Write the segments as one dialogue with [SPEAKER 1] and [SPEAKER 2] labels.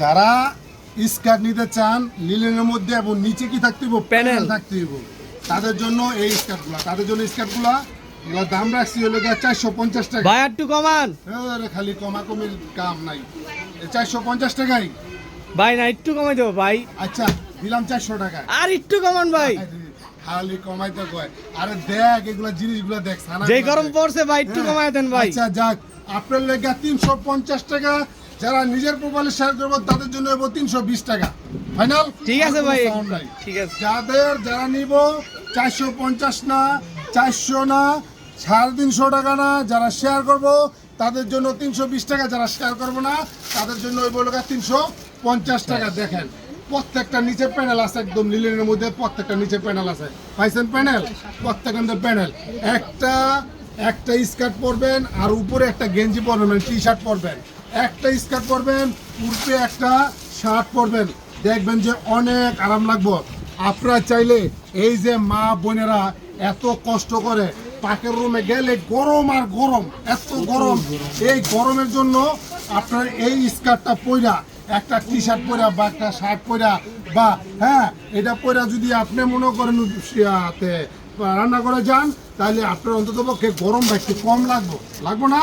[SPEAKER 1] যারা স্কার্ট নিতে চান লিলেনের মধ্যে এবং নিচে কি থাকতে হইব?
[SPEAKER 2] Panel।
[SPEAKER 1] থাকতে হইব। তাদের জন্য এই স্কার্টগুলো। তাদের জন্য স্কার্টগুলো এগুলোর দাম রাখছি হলো গিয়ে চারশো পঞ্চাশ টাকা।
[SPEAKER 2] ভাই একটু কমান।
[SPEAKER 1] খালি কমাকমির কাম নাই। চারশো পঞ্চাশ টাকাই।
[SPEAKER 2] ভাই না একটু কমাই দেবো ভাই।
[SPEAKER 1] আচ্ছা দিলাম চারশো টাকা
[SPEAKER 2] আর একটু কমান ভাই।
[SPEAKER 1] খালি কমাইতে কয়। আরে দেখ এগুলা জিনিসগুলো দেখ
[SPEAKER 2] যেই গরম পড়ছে ভাই একটু
[SPEAKER 1] হ্যাঁ।
[SPEAKER 2] কমাই দেন ভাই।
[SPEAKER 1] আচ্ছা যাক। আপনার লেগে তিনশো পঞ্চাশ টাকা যারা নিজের প্রোফাইলে শেয়ার করব তাদের জন্য হব তিনশো বিশ টাকা। ফাইনাল
[SPEAKER 2] ঠিক আছে ভাই। ঠিক আছে।
[SPEAKER 1] যাদের যারা নিব চারশো পঞ্চাশ না চারশো না সাড়ে তিনশো টাকা না যারা শেয়ার করব তাদের জন্য তিনশো বিশ টাকা যারা শেয়ার করব না তাদের জন্য ওই বলকা তিনশো পঞ্চাশ টাকা দেখেন। প্রত্যেকটা নিচে প্যানেল আছে একদম লিলেনের মধ্যে প্রত্যেকটা নিচে প্যানেল আছে। পাইছেন প্যানেল প্রত্যেকটা প্যানেল একটা একটা স্কার্ট পরবেন আর উপরে একটা গেঞ্জি পরবেন মানে টি শার্ট পরবেন। একটা স্কার্ট পরবেন উপরে একটা শার্ট পরবেন। দেখবেন যে অনেক আরাম লাগবো। আপনারা চাইলে এই যে মা বোনেরা এত কষ্ট করে পাকের রুমে গেলে গরম আর গরম এত গরম। এই গরমের জন্য আপনার এই স্কার্টটা পইরা একটা টি শার্ট পরা বা একটা শার্ট পরা বা হ্যাঁ এটা পরা যদি আপনি মনে করেন রান্না করে যান তাহলে আপনার অন্তত পক্ষে গরমটা একটু কম লাগবে। লাগবো না?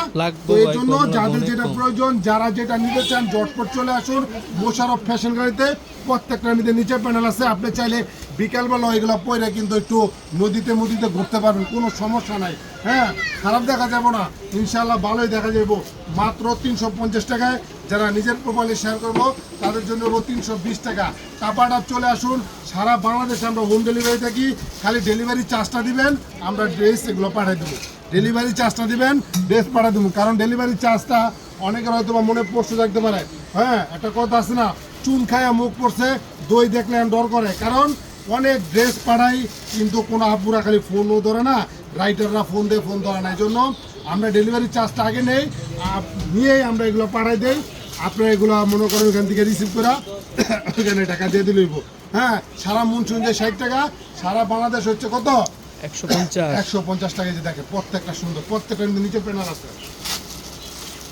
[SPEAKER 1] তো এই জন্য যাদের যেটা প্রয়োজন যারা যেটা নিতে চান জটপট চলে আসুন। মোশারফ ফ্যাশন গাড়িতে প্রত্যেকটা নিতে নিচে প্যানেল আছে। আপনি চাইলে বিকালবেলা এগুলো পরে কিন্তু একটু নদীতে নদীতে ঘুরতে পারবেন কোনো সমস্যা নাই। হ্যাঁ খারাপ দেখা যাব না। ইনশাল্লাহ ভালোই দেখা যাব মাত্র তিনশো পঞ্চাশ টাকায় যারা নিজের প্রোফাইলে শেয়ার করব তাদের জন্য তিনশো বিশ টাকা। কাপাটা চলে আসুন। সারা বাংলাদেশে আমরা হোম ডেলিভারি থাকি, খালি ডেলিভারি চার্জটা দিবেন, আমরা ড্রেস এগুলো পাঠিয়ে দেবো। ডেলিভারি চার্জটা দিবেন ড্রেস পাঠিয়ে দেবো। কারণ ডেলিভারি চার্জটা অনেকের হয়তো বা মনে প্রশ্ন থাকতে পারে। হ্যাঁ একটা কথা আছে না চুন খায়া মুখ পড়ছে, দই দেখলে ডর করে। কারণ অনেক ড্রেস পাঠাই, কিন্তু কোনো আপুরা খালি ফোনও ধরে না রাইটাররা ফোন দিয়ে ফোন ধরে না। এই জন্য আমরা ডেলিভারি চার্জটা আগে নেই নিয়েই আমরা এগুলো পাঠাই দেই। আপনারা এগুলো মনে করেন এখান থেকে রিসিভ করা ওখানে টাকা দিয়ে দিলইব হ্যাঁ সারা মনসুন যে ষাট টাকা সারা বাংলাদেশ হচ্ছে কত?
[SPEAKER 2] একশো পঞ্চাশ।
[SPEAKER 1] একশো পঞ্চাশ টাকা যে দেখে প্রত্যেকটা সুন্দর প্রত্যেকটা নিচে প্যানেল আছে।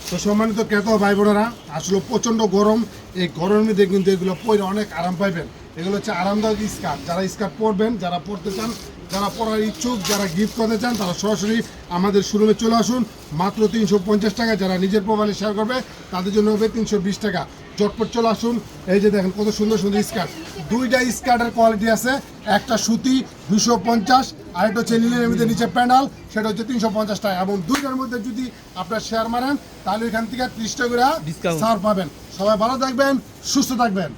[SPEAKER 1] তো সম্মানিত ক্রেতা ভাই বোনেরা আসলে প্রচণ্ড গরম এই গরমের মধ্যে কিন্তু এগুলো পরে অনেক আরাম পাইবেন। এগুলো হচ্ছে আরামদায়ক স্কার্ট। যারা স্কার্ট পরবেন যারা পরতে চান যারা পরার ইচ্ছুক যারা গিফট করতে চান তারা সরাসরি আমাদের শোরুমে চলে আসুন। মাত্র তিনশো পঞ্চাশ টাকা যারা নিজের প্রোফাইলে শেয়ার করবে তাদের জন্য হবে তিনশো বিশ টাকা। চটপট চলে আসুন। এই যে দেখেন কত সুন্দর সুন্দর স্কার্ট। দুইটা স্কার্টের কোয়ালিটি আছে একটা সুতি দুশো পঞ্চাশ আর একটা হচ্ছে নীলের মধ্যে নিচে প্যান্ডাল সেটা হচ্ছে তিনশো পঞ্চাশ টাকা। এবং দুইটার মধ্যে যদি আপনার শেয়ার মারেন তাহলে এখান থেকে ত্রিশ টাকা। ছাড় পাবেন। সবাই ভালো থাকবেন সুস্থ থাকবেন।